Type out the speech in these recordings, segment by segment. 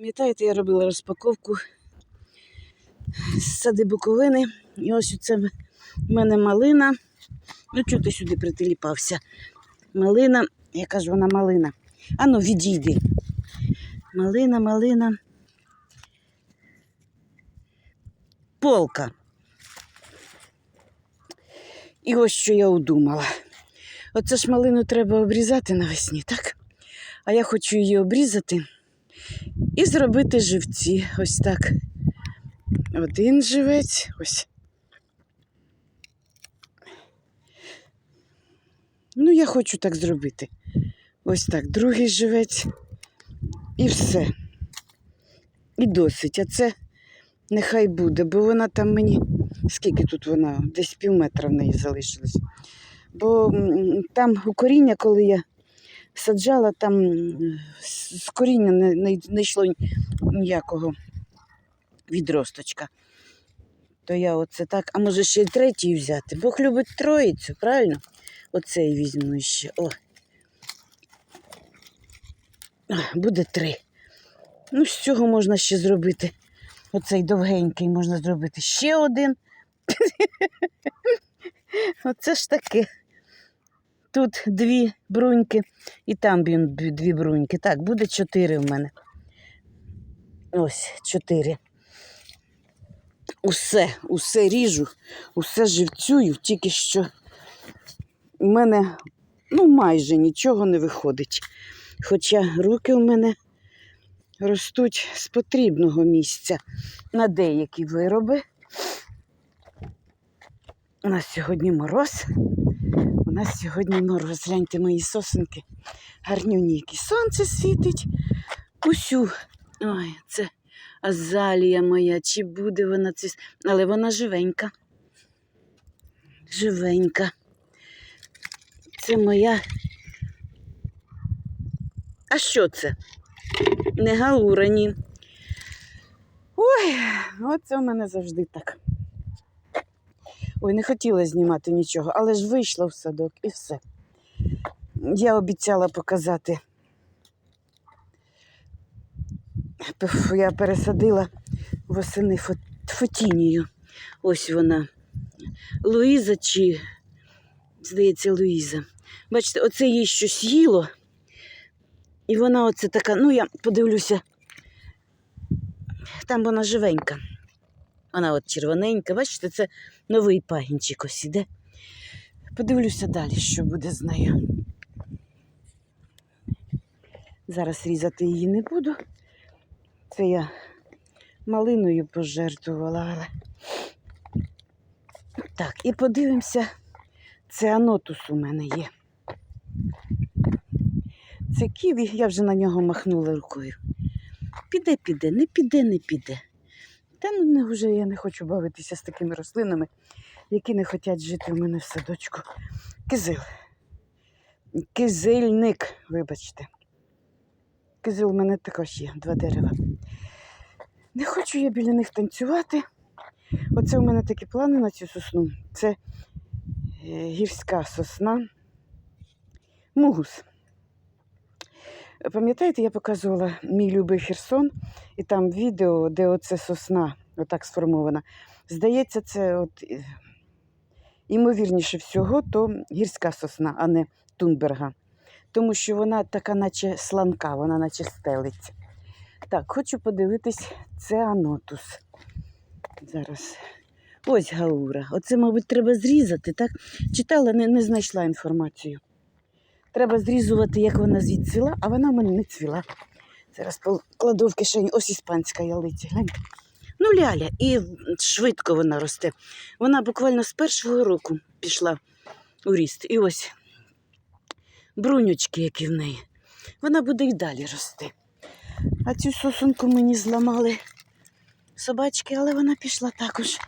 Пам'ятаєте, я робила розпаковку з сади Буковини. І ось це в мене малина. Ну, чого ти сюди притиліпався? Малина, яка ж вона малина? Ану, відійди. Малина, малина. Полка. І ось що я удумала. Оце ж малину треба обрізати навесні, так? А я хочу її обрізати і зробити живці. Ось так. Один живець, ось. Ну, я хочу так зробити. Ось так, другий живець. І все. І досить. А це нехай буде, бо вона там мені. Скільки тут вона? Десь пів метра в неї залишилось. Бо там у коріння, коли я саджала, там з коріння не, не йшло ніякого відросточка. То я оце так, а може ще й третій взяти. Бог любить троїцю, правильно? Оцей візьму ще. О. Буде три. Ну, з цього можна ще зробити. Оцей довгенький можна зробити ще один. Оце ж таке. Тут дві бруньки і там дві бруньки. Так, буде чотири в мене. Ось чотири. Усе, усе ріжу, усе живцюю, тільки що в мене ну, майже нічого не виходить. Хоча руки у мене ростуть з потрібного місця на деякі вироби. У нас сьогодні мороз. У нас сьогодні мороз. Гляньте мої сосенки. Гарнюні, які сонце світить. Усю. Ой, це азалія моя. Чи буде вона цвіс... Але вона живенька. Живенька. Це моя. А що це? Не гаура, ні. Ой, оце у мене завжди так. Ой, не хотіла знімати нічого, але ж вийшла в садок і все. Я обіцяла показати. Я пересадила восени фотінію. Ось вона. Луїза чи, здається, Луїза. Бачите, оце їй щось їло. І вона оце така, ну я подивлюся, там вона живенька. Вона от червоненька, бачите, це новий пагінчик ось іде. Подивлюся далі, що буде з нею. Зараз різати її не буду. Це я малиною пожертвувала, але. Так, і подивимося, це анотус у мене є. Це ківі, я вже на нього махнула рукою. Піде, піде, не піде, не піде. Та ну вже я не хочу бавитися з такими рослинами, які не хочуть жити в мене в садочку. Кизил. Кизильник, вибачте. Кизил у мене також є, два дерева. Не хочу я біля них танцювати. Оце у мене такі плани на цю сосну. Це е, гірська сосна. Мугус. Пам'ятаєте, я показувала мій любий Херсон, і там відео, де оце сосна, отак сформована. Здається, це от, е, імовірніше всього, то гірська сосна, а не Тунберга. Тому що вона така, наче сланка, вона наче стелиться. Так, хочу подивитись, це анотус. Зараз. Ось гаура. Оце, мабуть, треба зрізати, так? Читала, не, не знайшла інформацію. Треба зрізувати, як вона звідсила, а вона в мене не цвіла. Зараз покладу в кишені. Ось іспанська ялиця. Гляньте. Ну, ляля, і швидко вона росте. Вона буквально з першого року пішла у ріст. І ось брунючки, які в неї. Вона буде і далі рости. А цю сосунку мені зламали собачки, але вона пішла також.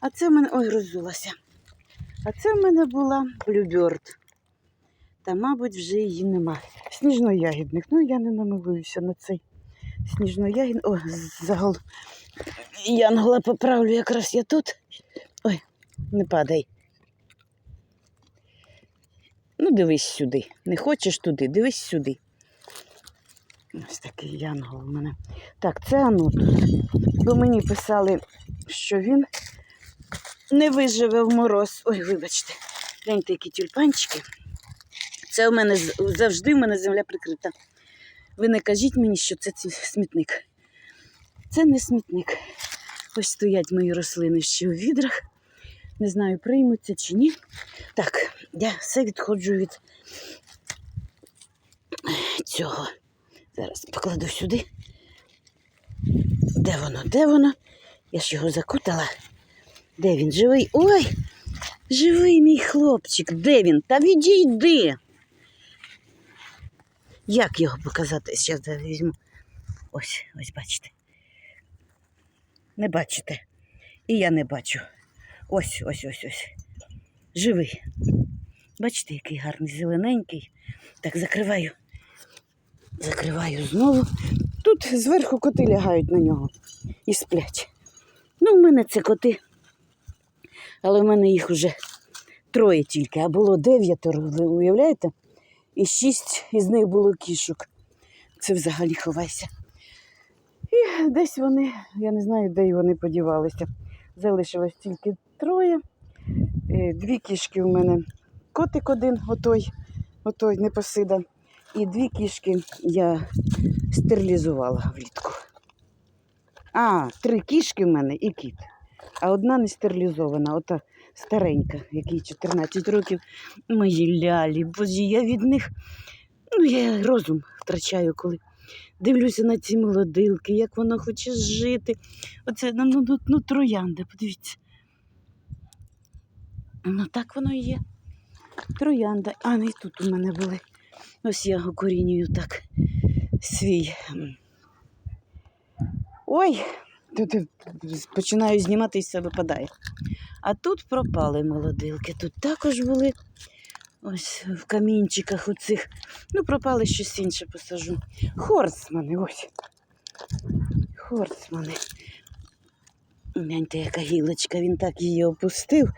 А це в мене. Ой, розулася. А це в мене була блюберт. Та, мабуть, вже її нема. Сніжноягідник. Ну, я не намилуюся на цей сніжноягідник. О, загол. Янгола поправлю, якраз я тут. Ой, не падай. Ну, дивись сюди. Не хочеш туди, дивись сюди. Ось такий янгол у мене. Так, це анотус. Бо мені писали, що він не виживе в мороз. Ой, вибачте, гляньте, які тюльпанчики. Це у мене завжди в мене земля прикрита. Ви не кажіть мені, що це смітник. Це не смітник. Ось стоять мої рослини ще у відрах. Не знаю, приймуться чи ні. Так, я все відходжу від цього. Зараз покладу сюди. Де воно? Де воно? Я ж його закутала. Де він? Живий? Ой! Живий мій хлопчик. Де він? Та відійди. Як його показати? Зараз візьму. Ось, ось бачите. Не бачите. І я не бачу. Ось, ось, ось, ось. Живий. Бачите, який гарний, зелененький. Так, закриваю. Закриваю знову. Тут зверху коти лягають на нього і сплять. Ну, в мене це коти. Але в мене їх уже троє тільки, а було дев'ятеро, ви уявляєте? І шість із них було кішок. Це взагалі ховайся. І десь вони, я не знаю, де вони подівалися. Залишилось тільки троє. Е, Дві кішки у мене. Котик один, отой, отой непосида. І дві кішки я стерилізувала влітку. А, три кішки в мене і кіт. А одна не стерилізована, ота старенька, якій 14 років. Мої лялі, боже, я від них. Ну, я розум втрачаю, коли дивлюся на ці молодилки, як воно хоче жити. Оце ну, ну, ну, ну троянда, подивіться. Ну, так воно і є. Троянда. А, ну і тут у мене були. Ось я окорінюю так свій. Ой, тут починаю знімати і все випадає. А тут пропали молодилки. Тут також були ось в камінчиках оцих. Ну, пропали щось інше посажу. Хорсмани, ось. Хорсмани. Гляньте, яка гілочка, він так її опустив.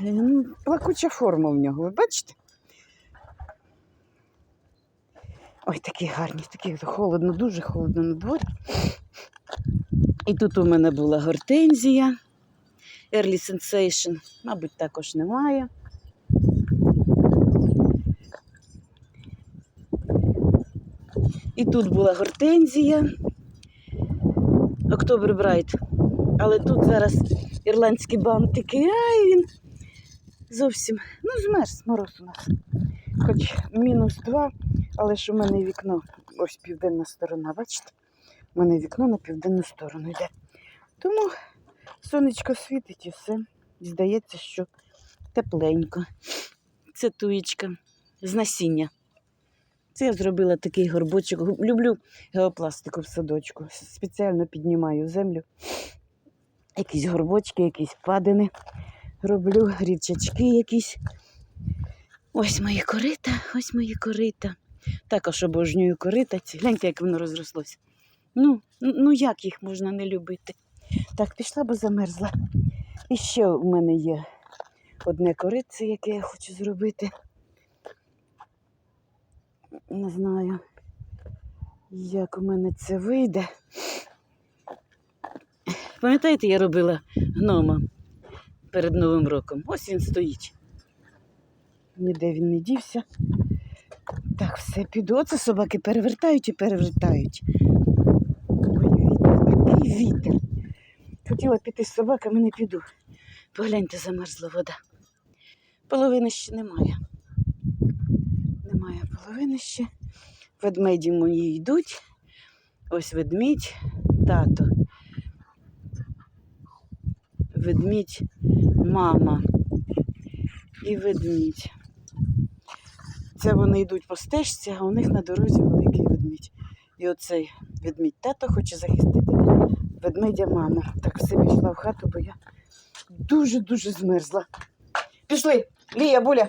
Ну, плакуча форма в нього, ви бачите? Ой, такі гарні, такі холодно, дуже холодно на дворі. І тут у мене була гортензія. Early Sensation, мабуть, також немає. І тут була гортензія. Октобер Брайт. Але тут зараз ірландські бантики. Ай, він зовсім ну, змерз мороз у нас. Хоч мінус два, але ж у мене вікно, ось південна сторона, бачите? У мене вікно на південну сторону йде. Тому сонечко світить і все. І здається, що тепленько. Це туєчка з насіння. Це я зробила такий горбочок. Люблю геопластику в садочку. Спеціально піднімаю землю. Якісь горбочки, якісь падини. Роблю річачки якісь. Ось мої корита, ось мої корита. Також обожнюю корита. Гляньте, як воно розрослося. Ну, ну як їх можна не любити? Так, пішла, бо замерзла. І ще у мене є одне корице, яке я хочу зробити. Не знаю, як у мене це вийде. Пам'ятаєте, я робила гнома перед Новим роком? Ось він стоїть. Ніде він не дівся. Так, все, піду. Оце собаки перевертають і перевертають. Вітер. Хотіла піти з собаками, не піду. Погляньте, замерзла вода. Половини ще немає. Немає половини ще. Ведмеді мої йдуть. Ось ведмідь, тато. Ведмідь, мама і ведмідь. Це вони йдуть по стежці, а у них на дорозі великий ведмідь. І оцей ведмідь тато хоче захистити ведмедя мама. Так все пішла в хату, бо я дуже-дуже змерзла. Пішли, Лія, Буля.